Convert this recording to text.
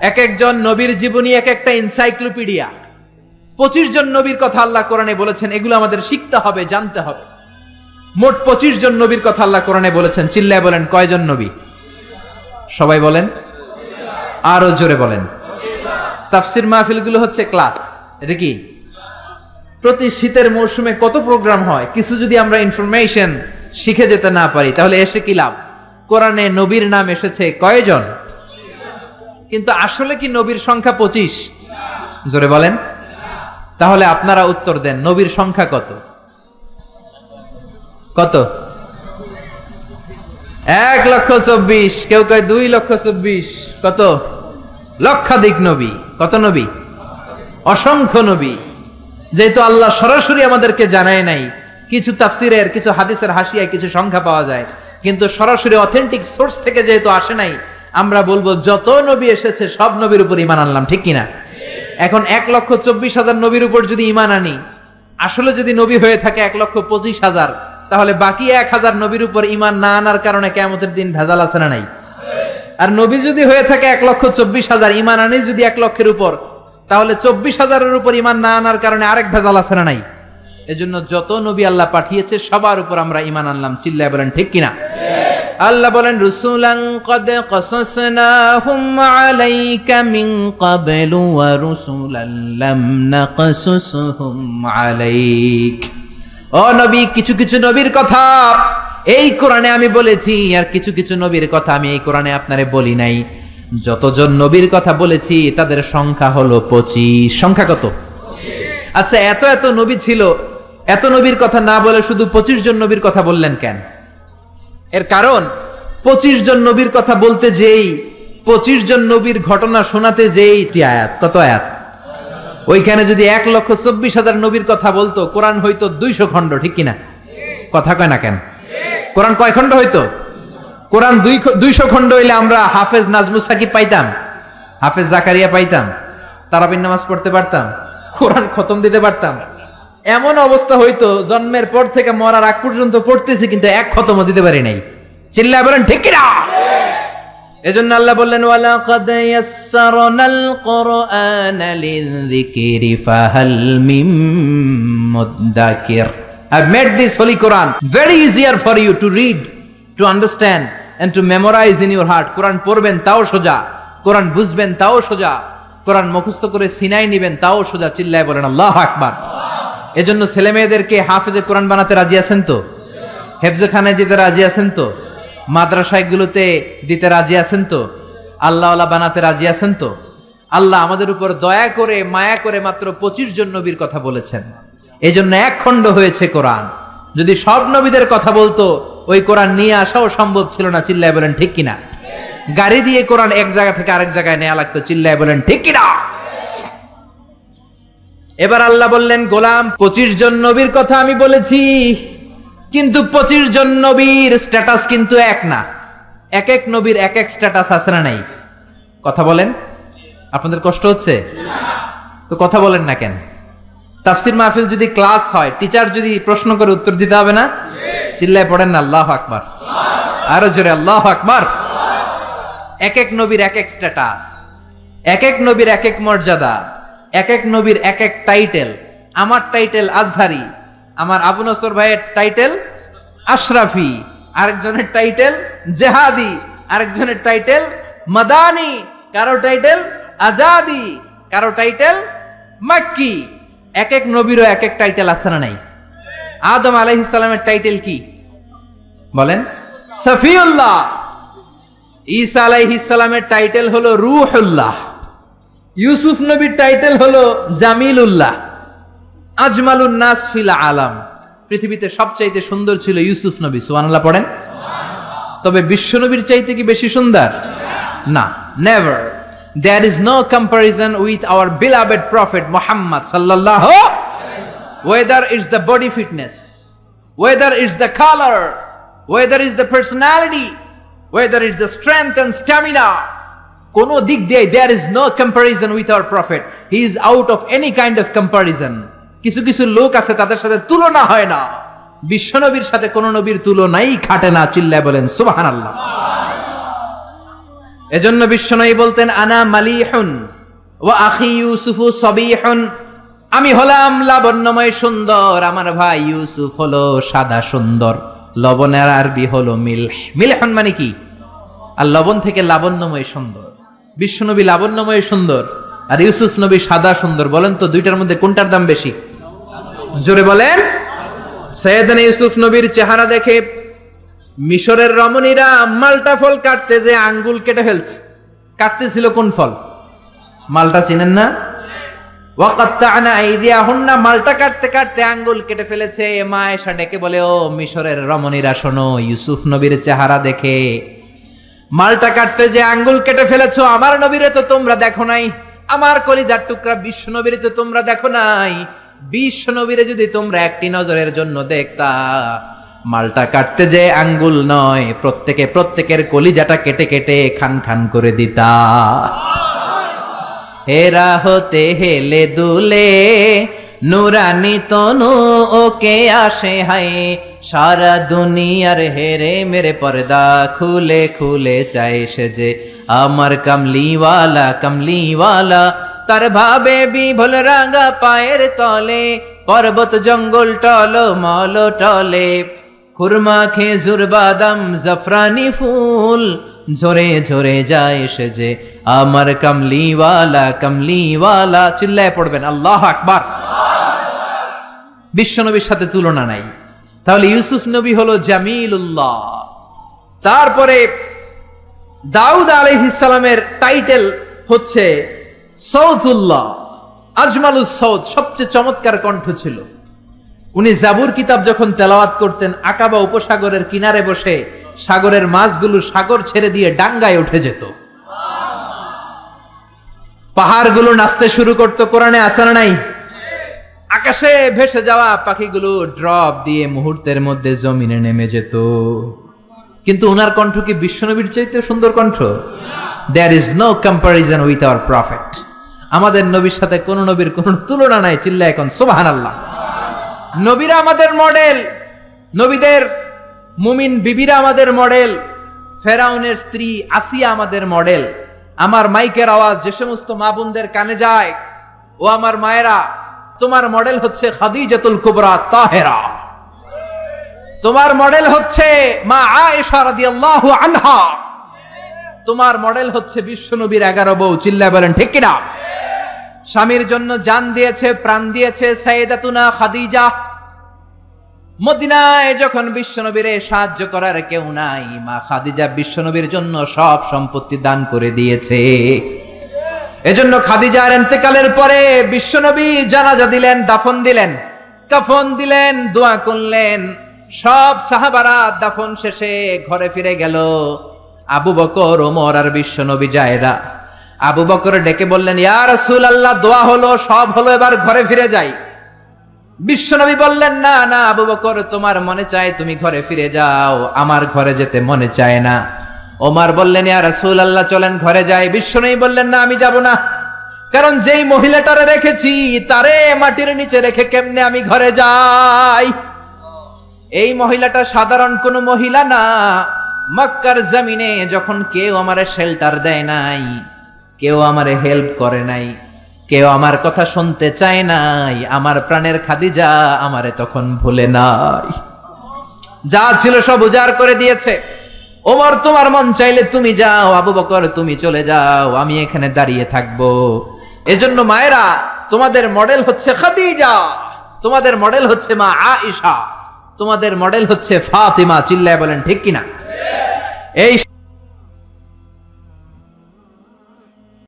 এক একজন নবীর জীবনী এক একটা এনসাইক্লোপিডিয়া পঁচিশ জন নবীর কথা আল্লাহ কোরআনে বলেছেন, এগুলো আমাদের শিখতে হবে, জানতে হবে। মোট পঁচিশ জন নবীর কথা আল্লাহ কোরআনে বলেছেন, চিল্লায় বলেন, কয়জন নবী? সবাই বলেন? আরও জোরে বলেন। তাফসির মাহফিলগুলো হচ্ছে ক্লাস, এটা কি? প্রতি শীতের মৌসুমে কত প্রোগ্রাম হয়? কিছু যদি আমরা ইনফরমেশন শিখে যেতে না পারি, তাহলে এসে কি লাভ? কোরআনে নবীর নাম এসেছে কয়জন? কিন্তু আসলে কি নবীর সংখ্যা পঁচিশ? জোরে বলেন। তাহলে আপনারা উত্তর দেন, নবীর সংখ্যা কত? কত? এক লক্ষ চব্বিশ, কেউ কয় দুই লক্ষ চব্বিশ, কত? লক্ষাধিক নবী, কত নবী? অসংখ্য নবী। যেহেতু আল্লাহ সরাসরি আমাদেরকে জানায় নাই, কিছু তাফসিরের, কিছু হাদিসের হাসিয়ায় কিছু সংখ্যা পাওয়া যায়, কিন্তু সরাসরি অথেন্টিক সোর্স থেকে যেহেতু আসে নাই আমরা বলব, যত নবী এসেছে, সব নবীর উপর ইমান আনলাম, ঠিক কিনা? এখন এক লক্ষ চব্বিশ হাজার নবীর উপর যদি ইমান আনি, আসলে যদি নবী হয়ে থাকে এক লক্ষ পঁচিশ হাজার, তাহলে বাকি এক হাজার নবীর উপর ইমান না আনার কারণে কেমতের দিন ভেজাল আছে না নাই? আর নবী যদি হয়ে থাকে এক লক্ষ চব্বিশ হাজার ইমান আনি যদি এক লক্ষের উপর, তাহলে চব্বিশ হাজারের উপর ইমান না আনার কারণে আরেক ভেজাল আছে না নাই? এজন্য যত নবী আল্লাহ পাঠিয়েছে, সবার উপর আমরা ইমান আনলাম। চিল্লায় বলেন, ঠিক কিনা? আল্লাহ বলেন রুসুলাং কদ কসসনাহুম আলাইকা মিন ক্বাবলু ওয়া রুসুলান লাম নাকসুসহুম আলাইক। ও নবী, কিছু কিছু নবীর কথা এই কোরআনে আমি বলেছি, আর কিছু কিছু নবীর কথা আমি এই কোরআনে আপনারে বলি নাই। যতজন নবীর কথা বলেছি, তাদের সংখ্যা হলো পঁচিশ। সংখ্যা কত? আচ্ছা এত এত নবী ছিল, এত নবীর কথা না বলে শুধু পঁচিশ জন নবীর কথা বললেন কেন? এর কারণ, পঁচিশ জন নবীর কথা বলতে যেই, পঁচিশ জন নবীর ঘটনা শোনাতে যেই আয়াত? কত আয়াত? ওইখানে যদি এক লক্ষ চব্বিশ হাজার নবীর কথা বলতো, কোরআন হইতো দুইশো খণ্ড, ঠিক কিনা? কথা কয় না কেন? কোরআন কয় খণ্ড হইতো? কোরআন দুই দুইশো খণ্ড হইলে আমরা হাফেজ নাজমুস সাকিব পাইতাম, হাফেজ জাকারিয়া পাইতাম, তারাবিন নামাজ পড়তে পারতাম, কোরআন খতম দিতে পারতাম। এমন অবস্থা হইতো, জন্মের পর থেকে মরার আগ পর্যন্ত পড়তেছি, কিন্তু এক খতমও দিতে পারি নাই। চিল্লা বলেন, ঠিক কিনা? এজন্য আল্লাহ বললেন ওয়ালা কাদ ইয়াসসারনাল কুরআনা লিযিকরি, ফাহাল মিম মুদ্দাকির। I've made this holy Quran very easier for you to read to understand and to memorize in your heart. কোরআন পড়বেন, তাও সোজা। কোরআন বুঝবেন, তাও সোজা। কোরআন মুখস্থ করে সিনাই নিবেন, তাও সোজা। চিল্লায় বলেন, আল্লাহ আকবার। এজন্য ছেলে মেয়েদেরকে হাফেজে কোরআন বানাতে রাজি আছেন তো? হেফজে খানায় দিতে রাজি আছেন তো? মাদ্রাসাগুলোতে দিতে রাজি আছেন তো? আল্লাহওয়ালা বানাতে রাজি আছেন তো? আল্লাহ আমাদের উপর দয়া করে, মায়া করে মাত্র পঁচিশ জন নবীর কথা বলেছেন। এই জন্য এক খণ্ড হয়েছে কোরআন। যদি সব নবীদের কথা বলতো, ওই কোরআন নিয়ে আসাও সম্ভব ছিল না, চিল্লায় বলেন ঠিক কিনা? গাড়ি দিয়ে কোরআন এক জায়গা থেকে আরেক জায়গায় নেওয়া লাগতো, চিল্লায় বলেন ঠিক কিনা? এবার আল্লাহ বললেন, গোলাম, পঁচিশ জন নবীর কথা আমি বলেছি, কিন্তু পঁচিশ জন নবীর স্ট্যাটাস কিন্তু এক না। এক এক নবীর এক এক স্ট্যাটাস আছে না নাই? কথা বলেন। আপনাদের কষ্ট হচ্ছে? তো কথা বলেন না কেন? তাফসির মাহফিল যদি ক্লাস হয় টিচার যদি প্রশ্ন করে উত্তর দিতে হবে না? চিল্লায় পড়েন না, আল্লাহ আকবার। আরও জোরে, আল্লাহ আকবার। এক এক নবীর এক এক স্ট্যাটাস এক এক নবীর এক এক মর্যাদা। এক এক নবীর এক এক টাইটেল আমার টাইটেল আজহারি, আমার আবু নসর ভাইয়ের টাইটেল আশরাফি, আরেকজনের টাইটেল জেহাদি, আরেকজনের টাইটেল মাদানি, কারও টাইটেল আজাদি, কারও টাইটেল মাক্কি। এক এক নবীরও এক এক টাইটেল আছে না নাই? আদম আলাইহিস সালামের টাইটেল কি? বলেন, সফিউল্লাহ। ঈসা আলাইহিস সালামের টাইটেল হলো রুহুল্লাহ। ইউসুফ নবীর টাইটেল হলো জামিলুল্লাহ। আজমালুন নাস ফিল আলাম। পৃথিবীতে সবচাইতে সুন্দর ছিল ইউসুফ নবী, সুবহানাল্লাহ পড়েন। তবে বিশ্ব নবীর চাইতে কি বেশি সুন্দর? না never there is no comparison with our beloved prophet Muhammad সাল্লাল্লাহু whether it's the body fitness whether it's the colour whether is the personality, whether it's the strength and stamina কোন দিক দিয়ে there is no comparison with our prophet he is out of any kind of comparison কিছু কিছু লোক আছে তাদের সাথে তুলনা হয় না। বিশ্বনবীর সাথে কোন নবীর তুলনাই খাটে না, চিল্লায় বলেন, সুবহানাল্লাহ। এজন্য বিশ্বনয়ী বলতেন, আনা মালিহুন ও আখি ইউসুফু সবিহুন। আমি হলাম লাবণ্যময় সুন্দর, আমার ভাই ইউসুফ হলো সাদা সুন্দর। লবণের আরবি হলো মিল মিল মিলহন মানে কি? আর লবণ থেকে লাবণ্যময় সুন্দর। বিশ্বনবী লাবণ্যময় সুন্দর আর ইউসুফ নবী সাদা সুন্দর। বলেন তো দুইটার মধ্যে কোনটার দাম বেশি? জোরে বলেন। সৈয়দান ইউসুফ নবীর চেহারা দেখে মিশরের রমণীরা মালটা ফল কাটতে যে আঙ্গুল কেটে ফেলছে। কাটতেছিল কোন ফল? মালটা চিনেন না? মালটা কাটতে কাটতে আঙ্গুল কেটে ফেলেছে। মা এসা ডেকে বলে, ও মিশরের রমণীরা, শোনো, ইউসুফ নবীর চেহারা দেখে মালটা কাটতে যে আঙ্গুল কেটে ফেলেছো, আমার নবীরে তো তোমরা দেখো নাই। আমার কলিজার টুকরা বিশ্ব নবীরে তো তোমরা দেখো নাই। বিশ্ব নবীরে যদি তোমরা একটি নজরের জন্য দেখতা, মালটা কাটতে যে আঙ্গুল নয়, প্রত্যেকে প্রত্যেকের কলিজাটা কেটে কেটে খান খান করে দিতা। হেরা হতে হেলে দুলে নুরানি তনু, ওকে আসে হায়। সারা দুনিয়ার হেরে মেরে পর্দা খুলে খুলে চায় সে যে আমার কামলিওয়ালা কামলিওয়ালা। তার ভাবে বিভল রাঙা পায়ের তলে, পর্বত জঙ্গল টল মল টলে। খুরমা, খেজুর, বাদাম, জাফরানি ফুল, ঝরে ঝরে যায় সে যে আমার কামলিওয়ালা কামলিওয়ালা। চিল্লায় পড়বেন, আল্লাহ আকবার। বিশ্বনবীর সাথে তুলনা নাই। তাহলে ইউসুফ নবী হলো জামিলুল্লাহ। তারপরে দাউদ আলহিসালামের টাইটেল হচ্ছে সৌদুল্লাহ, আজমালুস সৌদ, সবচেয়ে চমৎকার কণ্ঠ ছিল। উনি জাবুর কিতাব যখন তেলাওয়াত করতেন, আকাবা উপসাগরের কিনারে বসে সাগরের মাছগুলো সাগর ছেড়ে দিয়ে ডাঙ্গায় উঠে যেত। পাহাড়গুলো নাচতে শুরু করতো, কোরআনে আসার নাই? আকাশে ভেসে যাওয়া পাখিগুলো ড্রপ দিয়ে মুহূর্তের মধ্যে জমিনে নেমে যেত। কিন্তু ওনার কণ্ঠ কি বিশ্বনবীর চাইতে সুন্দর কণ্ঠ? There is no comparison with our prophet আমাদের নবীর সাথে কোন নবীর কোন তুলনা নাই, চিল্লা এখন সোবাহান আল্লাহ নবীরা আমাদের মডেল, নবীদের মুমিন বিবিরা আমাদের মডেল, ফেরাউনের স্ত্রী আসিয়া আমাদের মডেল। আমার মাইকের আওয়াজ যে সমস্ত মা বোনদের কানে যায়, ও আমার মায়েরা তোমার মডেল হচ্ছে খাদিজাতুল কুবরা তাহেরা। তোমার মডেল হচ্ছে মা আয়েশা রাদিয়াল্লাহু আনহা। তোমার মডেল হচ্ছে বিশ্বনবীর এগারো বউ, চিল্লা বলেন, ঠিক কিনা? স্বামীর জন্য জান দিয়েছে, প্রাণ দিয়েছে সাইদাতুনা খাদিজা। মদিনায় যখন বিশ্বনবীরে সাহায্য করার কেউ নাই, মা খাদিজা বিশ্বনবীর জন্য সব সম্পত্তি দান করে দিয়েছে। এজন্য খাদিজার এন্তেকালের পরে বিশ্বনবী জানাজা দিলেন, দাফন দিলেন। কাফন দিলেন, দোয়া করলেন। সব সাহাবারা দাফন শেষে ঘরে ফিরে গেল। আবু বকর, ওমর আর বিশ্বনবী জায়রা আবু বকর ডেকে বললেন, ইয়া রাসূল আল্লাহ দোয়া হলো, সব হলো, এবার ঘরে ফিরে যাই। বিশ্বনবী বললেন, না না, আবু বকর, তোমার মনে চায় তুমি ঘরে ফিরে যাও, আমার ঘরে যেতে মনে চায় না। ওমার বললেন, ইয়া রাসূল আল্লাহ চলেন ঘরে যাই। বিশ্বনবী বললেন, না, আমি যাব না। কারণ যেই মহিলাটারে রেখেছি, তারে মাটির নিচে রেখে কেমনে আমি ঘরে যাই? এই মহিলাটা সাধারণ কোনো মহিলা না। মক্কার জমিনে যখন কেউ আমারে শেল্টার দেয় নাই, কেউ আমারে হেল্প করে নাই, কেউ আমার কথা শুনতে চায় নাই, আমার প্রাণের খাদিজা আমারে তখন ভুলে নাই। যা ছিল সব উজাড় করে দিয়েছে। ওমর, তোমার মন চাইলে তুমি যাও, আবু বকর, তুমি চলে যাও, আমি এখানে দাঁড়িয়ে থাকব। এজন্য মায়েরা, তোমাদের মডেল হচ্ছে খাদিজা, তোমাদের মডেল হচ্ছে মা আয়েশা, তোমাদের মডেল হচ্ছে ফাতিমা, চিল্লায় বলেন ঠিক কিনা? এই